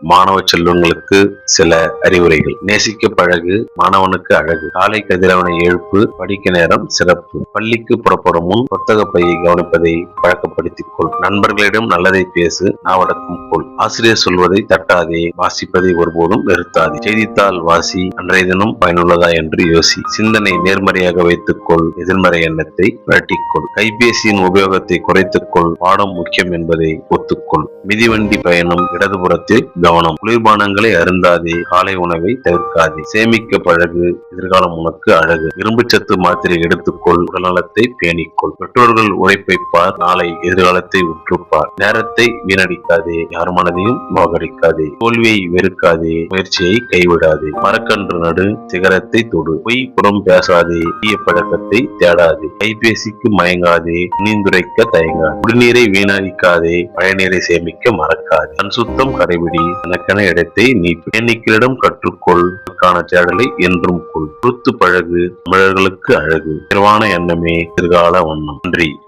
மாணவ செல்வங்களுக்கு சில அறிவுரைகள். நேசிக்க பழகு மாணவனுக்கு அழகு. காலை கதிரவனை எழுப்பு படிக்க நேரம் சிறப்பு. பள்ளிக்கு புறப்படும் முன் புத்தக பையை கவனிப்பதை பழக்கப்படுத்திக் கொள். நண்பர்களிடம் நல்லதை பேசு நாவடக்கும் கொள். ஆசிரியர் சொல்வதை தட்டாதே வாசிப்பதை ஒருபோதும் நிறுத்தாதே. செய்தித்தாள் வாசி அன்றைய தினம் பயனுள்ளதா என்று யோசி. சிந்தனை நேர்மறையாக வைத்துக்கொள் எதிர்மறை எண்ணத்தை விரட்டிக்கொள் கைபேசியின் உபயோகத்தை குறைத்துக்கொள் பாடம் முக்கியம் என்பதை ஒத்துக்கொள் மிதிவண்டி பயணம் இடதுபுறத்தில் கவனம். குளிர்பானங்களை அருந்தாதே காலை உணவை தவிர்க்காதே. சேமிக்க பழகு எதிர்காலம் உனக்கு அழகு. இரும்புச்சத்து மாத்திரை எடுத்துக்கொள் உடல்நலத்தை பேணிக்கொள். பெற்றோர்கள் உழைப்பை பார் நாளை எதிர்காலத்தை உற்றுப்பார். நேரத்தை வீணடிக்காதே யார் மனதையும் மோகடிக்காதே தோல்வியை வெறுக்காதே முயற்சியை கைவிடாதே. மரக்கன்று நடு சிகரத்தை தொடு. பொய் புறம் பேசாதே தீய பழக்கத்தை தேடாதே. கைபேசிக்கு மயங்காதே நீந்துரைக்க தயங்காது. குடிநீரை வீணடிக்காதே பழநீரை சேமிக்க மறக்காது. கண் சுத்தம் கடைபிடி தனக்கென இடத்தை நீ எண்ணிக்கையிடம் கற்றுக்கொள். காண தேடலை என்றும் கொள். பொறுத்து பழகு. தமிழர்களுக்கு அழகு. நிர்வாண எண்ணமே எதிர்கால வண்ணம். நன்றி.